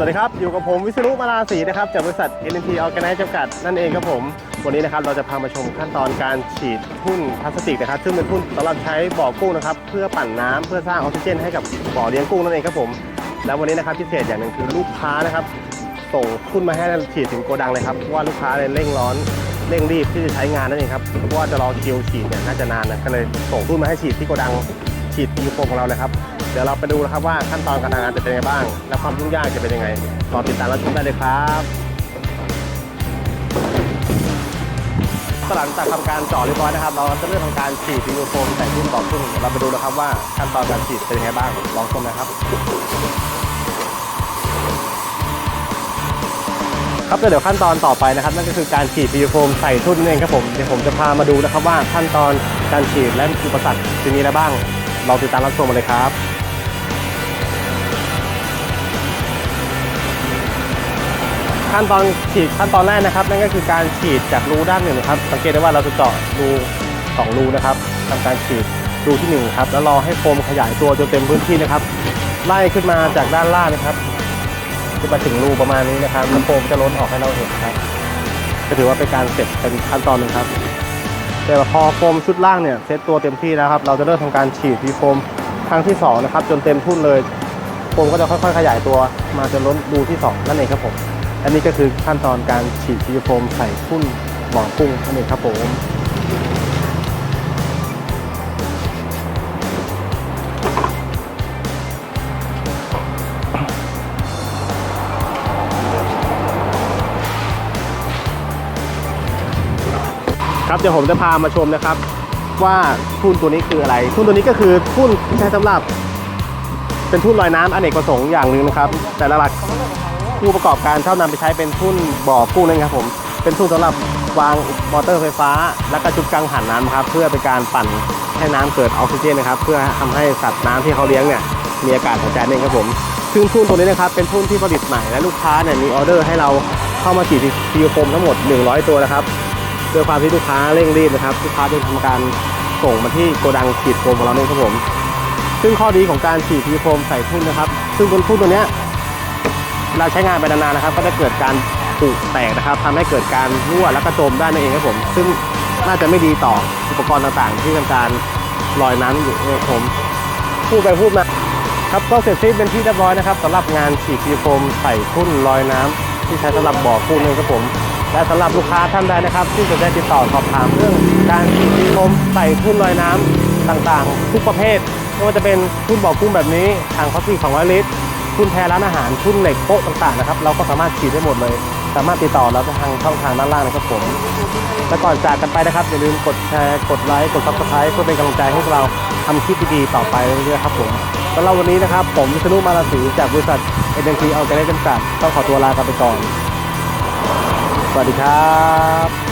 สวัสดีครับ อยู่กับผมวิศนุมาลาศรีนะครับ จากบริษัท NNT Organize จำกัดนั่นเองครับผม วันนี้นะครับเราจะพามาชมขั้นตอนการฉีดทุ่นพลาสติกนะครับ ซึ่งเป็นทุ่นสำหรับใช้บ่อกุ้งนะครับ เพื่อปั่นน้ำเพื่อสร้างออกซิเจนให้กับบ่อเลี้ยงกุ้งนั่นเองครับผม แล้ววันนี้นะครับพิเศษอย่างหนึ่งคือลูกค้านะครับ ส่งทุ่นมาให้เราฉีดถึงโกดังเลยครับเพราะว่าลูกค้าเนี่ยเร่งร้อนเร่งรีบที่จะใช้งานนั่นเองครับเพราะว่าจะรอคิวฉีดเนี่ยน่าจะนานนะก็เลยส่งทุ่นมาให้ฉีดที่โกดังฉีดยูโฟของเราเลยครับ เดี๋ยวเราไปดูนะครับว่าขั้นตอนการทำงานจะเป็นยังไงบ้าง และความยุ่งยากจะเป็นยังไงรอติดตามรับชมได้เลยครับหลังจากทำการเจาะเรียบร้อยนะครับ เราจะเริ่มทำการฉีดยูโฟมใส่ทุ่นต่อทุ่นเราไปดูนะครับว่าขั้นตอนการฉีดเป็นยังไงบ้างลองชมนะครับครับเดี๋ยวขั้นตอนต่อไปนะครับนั่นก็คือการฉีดฟิวโฟมใส่ทุ่นนั่นเองครับผมเดี๋ยวผมจะพามาดูนะครับว่าขั้นตอนการฉีดและอุปสรรคจะมีอะไรบ้างลองติดตามรับชมมาเลยครับ ขั้นตอนฉีดขั้นตอนแรกนะครับ นั่นก็คือการฉีดจากรูด้านหนึ่งนะครับ สังเกตได้ว่าเราจะเจาะรูสองรูนะครับทำการฉีดรูที่หนึ่งครับแล้วรอให้โฟมขยายตัวจนเต็มพื้นที่นะครับ ไล่ขึ้นมาจากด้านล่างนะครับจะมาถึงรูประมาณนี้นะครับแล้วโฟมจะล้นออกให้เราเห็นครับ ก็ถือว่าเป็นการเสร็จเป็นขั้นตอนหนึ่งครับ แต่พอโฟมชุดล่างเนี่ยเซตตัวเต็มที่แล้วครับ เราจะเริ่มทำการฉีดวีโฟมครั้งที่สองนะครับจนเต็มทุ่นเลยโฟมก็จะค่อยๆ ขยายตัวมาจนล้นรูที่สองนั่นเองครับผม อันนี้ก็คือขั้นตอนการฉีดวีโฟมใส่ทุ่นบ่อกุ้งนั่นเองครับผมครับเดี๋ยวผมจะพามาชมนะครับ ว่าทุ่นตัวนี้คืออะไรทุ่นตัวนี้ก็คือทุ่นที่ใช้สำหรับ เป็นทุ่นลอยน้ำอเนกประสงค์อย่างหนึ่งนะครับ แต่ละหลัก ผู้ประกอบการชอบนำไปใช้เป็นทุ่นบ่อกุ้งนั่นครับผม เป็นทุ่นสำหรับวางมอเตอร์ไฟฟ้า และก็ชุดกังหันน้ำครับ เพื่อเป็นการปั่นให้น้ำเกิดออกซิเจนนะครับ เพื่อทำให้สัตว์น้ำที่เขาเลี้ยงเนี่ยมีอากาศหายใจนั่ครับผมซึ่งทุ่นตัวนี้นะครับเป็นทุ่นที่ผลิตใหม่และลูกค้าเนี่ยมีออเดอร์ให้เราเข้ามาฉีดฟิวโฟมทั้งหมด 100 ตัวนะครับด้วยความที่ลูกค้าเร่งรีบนะครับลูกค้าจึงทำการส่งมาที่โกดังฉีดโฟมของเราเนี่ยครับผม ซึ่งข้อดีของการฉีดพีโฟมใส่ทุ่นนะครับ ซึ่งบนทุ่นตัวเนี้ย เราใช้งานไปนานๆนะครับ ก็จะเกิดการผุแตกนะครับทำให้เกิดการรั่วและกระโจมได้นั่นเองครับผม ซึ่งน่าจะไม่ดีต่ออุปกรณ์ต่างๆ ที่ทำการลอยน้ำอยู่เนี่ยครับผม พูดไปพูดมาครับก็เสร็จสิ้นเป็นที่เรียบร้อยนะครับสำหรับงานฉีดพีโฟมใส่ทุ่นลอยน้ำที่ใช้สำหรับบ่อกุ้งนี่ครับผมและสำหรับลูกค้าท่านใดนะครับ ที่จะได้ติดต่อสอบถามเรื่องการฉีดโฟมใส่ทุ่นลอยน้ำต่างๆ ทุกประเภทไม่ว่าจะเป็นทุ่นบ่อกุ้งแบบนี้ทางพลาสติก200ลิตร ทุ่นแพรร้านอาหารทุ่นเหล็กโป๊ะต่างๆนะครับเราก็สามารถฉีดได้หมดเลย สามารถติดต่อเราทางช่องทางด้านล่างนะครับผมและก่อนจากกันไปนะครับอย่าลืมกดแชร์กดไลค์กดซับสไครต์เพื่อเป็นกำลังใจให้พวกเราทำคลิปดีๆต่อไปเรื่อยๆครับผมสำหรับวันนี้นะครับ ผมวิษณุมาลาศีจากบริษัทเอ็นเอ็นทีเอาใจได้จำกัดต้องขอตัวลากันไปก่อน สวัสดีครับ